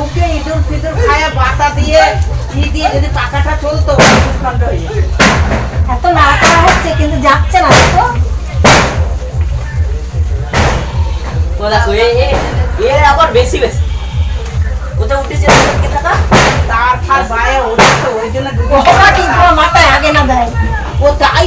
ঢুকে ইঁদুর ফিদুর খায় বাতা দিয়ে ই দিয়ে যদি পাখাটা চলতো হয়ে এত নাড়াচাড়া হচ্ছে কিন্তু যাচ্ছে না তো আবার বেশি বেশি। উঠেছে তার ফার ওই জন্য মাথায় আগে না দেয়। ও তাই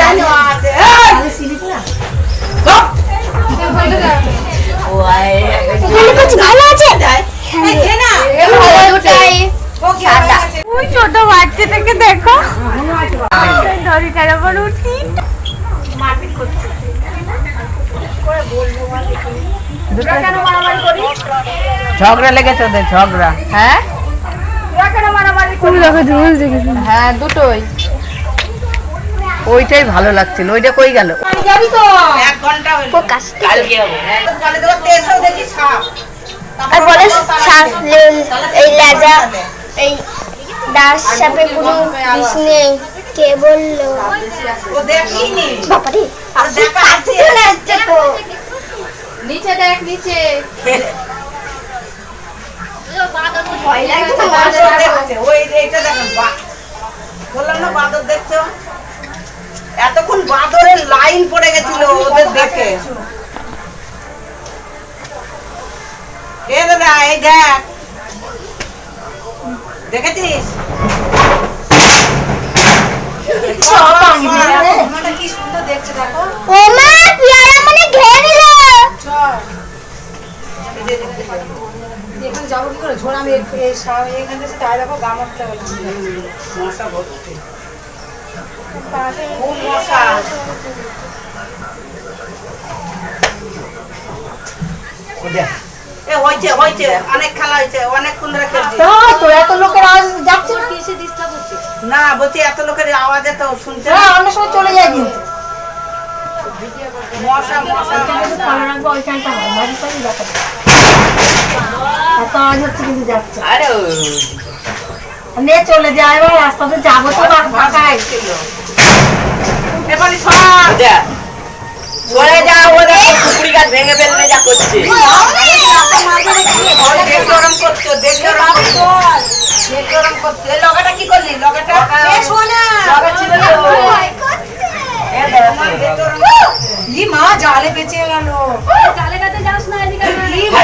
ভালো আছে। ওই ছোট বাচ্চাটাকে দেখো দড়িটার ওপর উঠি। ঝগড়া লেগেছে ওদের ঝগড়া। হ্যাঁ? হ্যাঁ দুটোই। ওইটাই ভালো লাগছিল ওইটা কই গেল? যাবি তো? এক ঘণ্টা হলো কালকে হবে। জলে দেবো তেলটাও দেখি সাপ। আর বলে সাপ এই লেজা এই দাস সাপে কোনো বিষ নেই। কে বলল? ও দেখিনি। বাবারে আর দেখা আছে। নিচে দেখ নিচে। বাঁদর দেখছে ওই এইটা দেখেন বা- বললাম না বাঁদর দেখছ? এতক্ষণ বাঁদরের লাইন পড়ে গেছিল ওদের দেখে। এ দাদা এই দেখ। দেখেছিস কি সুন্দর দেখছে দেখো ও মা পিয়ারা মানে ঘেরে নিল এখানে যাব কি করে? ঝোড়া আমি এখান থেকে তাই দেখো গামরটা মশা ভর্তি। মশা। দেখ। এ হয়েছে হয়েছে। অনেক খেলা হয়েছে অনেকক্ষণ ধরে খেলছি তো এত লোকের আওয়াজ যাচ্ছে না? না বলছি এত লোকের আওয়াজে তো শুনছে না। হ্যাঁ অন্য সময় চলে যায় কিন্তু। মশা মশা। মশা। রাখব ওইখানটা হয় বাড়ি বাড়ি দেখা এত আওয়াজ হচ্ছে কিন্তু যাচ্ছে। আরে নিয়ে চলে যায় এবার রাস্তাতে যাব তো এখানে সব দেখ সরে। যা। ওদের পুকুরি গাছ ভেঙে ফেলবে যা করছে। লগাটা কি করলি? লগাটা? তো। এ ই মা জালে বেঁচে গেল। ই মা,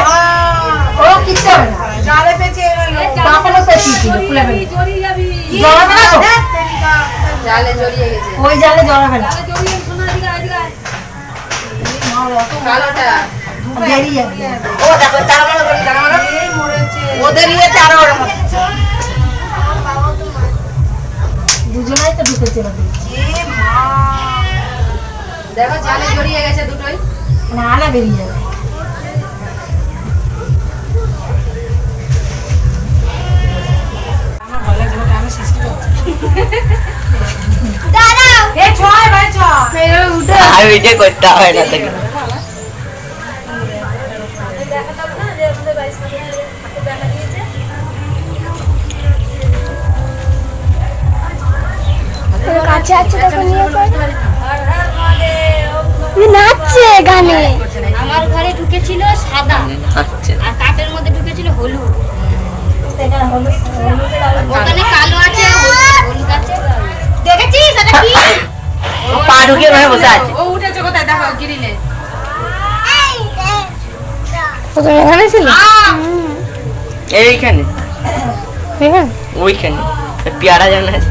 ও কিচ্ছু হবে না। জালে পেঁচে গেল। বাপারও পেঁচিয়েছিল খুলে ফেলে। জড়াবে না তো জালে জড়িয়ে গেছে। ওই জালে জড়াবে না কালোটা। বেরিয়ে যাবে। ও দেখো তার মানে মা। দেখো জালে জড়িয়ে গেছে দুটোই। না না বেরিয়ে যাবে। এ ছয় ভাই ছয় আর ভিডিও করতে হয় না আছে তখন নিয়ে নাচছে গানে। আমার ঘরে ঢুকেছিল সাদা আচ্ছা। আর কাপের মধ্যে ঢুকেছিল হলুদ। ওখানে কালো আছে হলুদ হলুদ আছে। দেখেছিস এটা কি? পা ঢুকিয়ে ওখানে বসে আছে। ও উঠেছে কোথায়? দেখো গিরিলে। এখানে ছিল? এইখানে। ওইখানে। পেয়ারা জানা আছে।